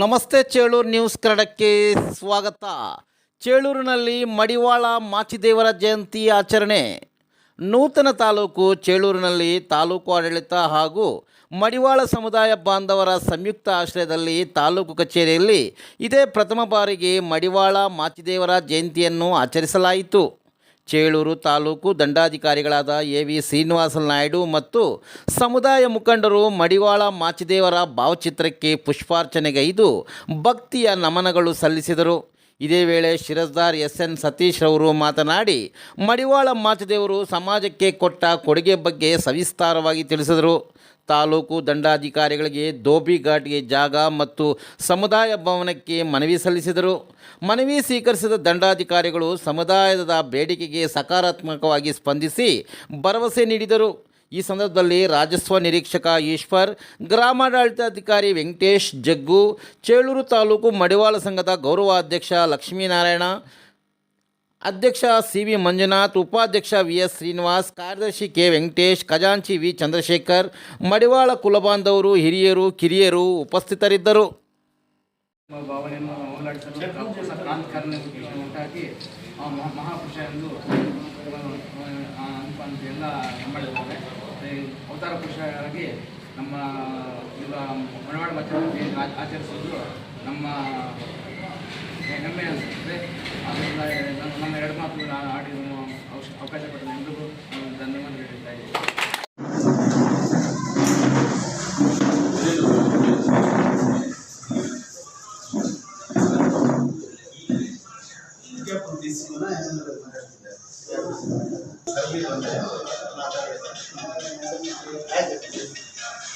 ನಮಸ್ತೆ ಚೇಳೂರು ನ್ಯೂಸ್ ಕನ್ನಡಕ್ಕೆ ಸ್ವಾಗತ. ಚೇಳೂರಿನಲ್ಲಿ ಮಡಿವಾಳ ಮಾಚಿದೇವರ ಜಯಂತಿ ಆಚರಣೆ. ನೂತನ ತಾಲೂಕು ಚೇಳೂರಿನಲ್ಲಿ ತಾಲೂಕು ಆಡಳಿತ ಹಾಗೂ ಮಡಿವಾಳ ಸಮುದಾಯ ಬಾಂಧವರ ಸಂಯುಕ್ತ ಆಶ್ರಯದಲ್ಲಿ ತಾಲೂಕು ಕಚೇರಿಯಲ್ಲಿ ಇದೇ ಪ್ರಥಮ ಬಾರಿಗೆ ಮಡಿವಾಳ ಮಾಚಿದೇವರ ಜಯಂತಿಯನ್ನು ಆಚರಿಸಲಾಯಿತು. ಚೇಳೂರು ತಾಲೂಕು ದಂಡಾಧಿಕಾರಿಗಳಾದ ಎ ವಿ ಶ್ರೀನಿವಾಸ ನಾಯ್ಡು ಮತ್ತು ಸಮುದಾಯ ಮುಖಂಡರು ಮಡಿವಾಳ ಮಾಚಿದೇವರ ಭಾವಚಿತ್ರಕ್ಕೆ ಪುಷ್ಪಾರ್ಚನೆಗೈದು ಭಕ್ತಿಯ ನಮನಗಳು ಸಲ್ಲಿಸಿದರು. ಇದೇ ವೇಳೆ ಶಿರಸ್ದಾರ್ ಎಸ್ ಎನ್ ಸತೀಶ್ ರವರು ಮಾತನಾಡಿ, ಮಡಿವಾಳ ಮಾಚಿದೇವರು ಸಮಾಜಕ್ಕೆ ಕೊಟ್ಟ ಕೊಡುಗೆ ಬಗ್ಗೆ ಸವಿಸ್ತಾರವಾಗಿ ತಿಳಿಸಿದರು. ತಾಲೂಕು ದಂಡಾಧಿಕಾರಿಗಳಿಗೆ ಧೋಬಿ ಘಾಟ್ಗೆ ಜಾಗ ಮತ್ತು ಸಮುದಾಯ ಭವನಕ್ಕೆ ಮನವಿ ಸಲ್ಲಿಸಿದರು. ಮನವಿ ಸ್ವೀಕರಿಸಿದ ದಂಡಾಧಿಕಾರಿಗಳು ಸಮುದಾಯದ ಬೇಡಿಕೆಗೆ ಸಕಾರಾತ್ಮಕವಾಗಿ ಸ್ಪಂದಿಸಿ ಭರವಸೆ ನೀಡಿದರು. ಈ ಸಂದರ್ಭದಲ್ಲಿ ರಾಜಸ್ವ ನಿರೀಕ್ಷಕ ಈಶ್ವರ್ ಗ್ರಾಮಾಡಳಿತಾಧಿಕಾರಿ ವೆಂಕಟೇಶ್ ಜಗ್ಗು ಚೇಳೂರು ತಾಲೂಕು ಮಡಿವಾಳ ಸಂಘದ ಗೌರವ ಅಧ್ಯಕ್ಷ ಲಕ್ಷ್ಮೀನಾರಾಯಣ ಅಧ್ಯಕ್ಷ ಸಿ ವಿ ಮಂಜುನಾಥ್ ಉಪಾಧ್ಯಕ್ಷ ವಿ ಎಸ್ ಶ್ರೀನಿವಾಸ್ ಕಾರ್ಯದರ್ಶಿ ಕೆ ವೆಂಕಟೇಶ್ ಖಜಾಂಚಿ ವಿ ಚಂದ್ರಶೇಖರ್ ಮಡಿವಾಳ ಕುಲಬಾಂಧವರು ಹಿರಿಯರು ಕಿರಿಯರು ಉಪಸ್ಥಿತರಿದ್ದರು ಮಹಾಪುರುಷ ಎಂದು ಎಲ್ಲ ಅವತಾರ ಪುರುಷರಾಗಿ ನಮ್ಮ ಈಗ ಮನವಾಡ ಮಚ್ಚಿ ಆಚರಿಸೋದು ನಮ್ಮ ಹೆಮ್ಮೆ ಅನಿಸುತ್ತದೆ ಅದರಿಂದ ನಮ್ಮ ಎರಡು ಮಾತು ನಾನು ಆಡಿ ಅವಶ್ಯ, ಅವಕಾಶ ಕೊಟ್ಟ ಎಲ್ಲರಿಗೂ ನಾನು ಧನ್ಯವಾದ ಹೇಳ್ತಾ ಇದ್ದೀನಿ. as it is.